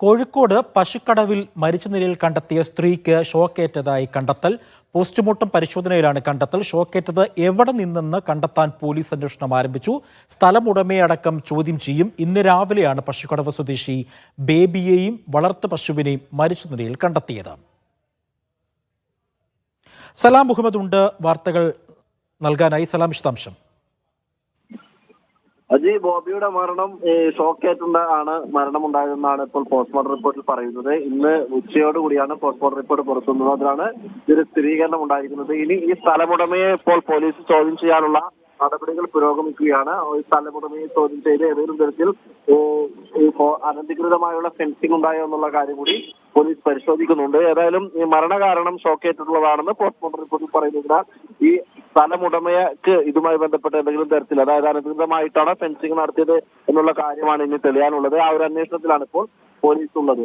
കോഴിക്കോട് പശുക്കടവിൽ മരിച്ച നിലയിൽ കണ്ടെത്തിയ സ്ത്രീക്ക് ഷോക്കേറ്റതായി കണ്ടെത്തൽ പോസ്റ്റ്മോർട്ടം പരിശോധനയിലാണ് കണ്ടെത്തൽ. ഷോക്കേറ്റത് എവിടെ നിന്നെന്ന് കണ്ടെത്താൻ പോലീസ് അന്വേഷണം ആരംഭിച്ചു. സ്ഥലമുടമയടക്കം ചോദ്യം ചെയ്യും. ഇന്ന് രാവിലെയാണ് പശുക്കടവ് സ്വദേശി ബേബിയെയും വളർത്തു പശുവിനെയും മരിച്ച നിലയിൽ കണ്ടെത്തിയത്. സലാം മുഹമ്മദ് ഉണ്ട്. വാർത്തകൾ നൽകാനായി സലാം വിശദാംശം. അജി ബോബിയുടെ മരണം ഷോക്കേറ്റുണ്ട ആണ് മരണമുണ്ടായതെന്നാണ് ഇപ്പോൾ പോസ്റ്റ്മോർട്ടം റിപ്പോർട്ടിൽ പറയുന്നത്. ഇന്ന് ഉച്ചയോടുകൂടിയാണ് പോസ്റ്റ്മോർട്ടം റിപ്പോർട്ട് പുറത്തുവന്നത് അതിലാണ് ഇതിന് സ്ഥിരീകരണം ഉണ്ടായിരിക്കുന്നത്. ഇനി ഈ സ്ഥലമുടമയെ ഇപ്പോൾ പോലീസ് ചോദ്യം ചെയ്യാനുള്ള നടപടികൾ പുരോഗമിക്കുകയാണ്. ഈ സ്ഥലമുടമയെ ചോദ്യം ചെയ്ത് ഏതെങ്കിലും തരത്തിൽ അനധികൃതമായുള്ള ഫെൻസിംഗ് ഉണ്ടായോ എന്നുള്ള കാര്യം കൂടി പോലീസ് പരിശോധിക്കുന്നുണ്ട്. ഏതായാലും ഈ മരണകാരണം ഷോക്കേറ്റിട്ടുള്ളതാണെന്ന് പോസ്റ്റ്മോർട്ടം റിപ്പോർട്ടിൽ പറയുന്നതിനാൽ ഈ സ്ഥലമുടമയ്ക്ക് ഇതുമായി ബന്ധപ്പെട്ട എന്തെങ്കിലും തരത്തിൽ അതായത് അനധികൃതമായിട്ടാണ് ഫെൻസിംഗ് നടത്തിയത് എന്നുള്ള കാര്യമാണ് ഇനി തെളിയാനുള്ളത്. ആ ഒരു അന്വേഷണത്തിലാണ് ഇപ്പോൾ പോലീസ് ഉള്ളത്.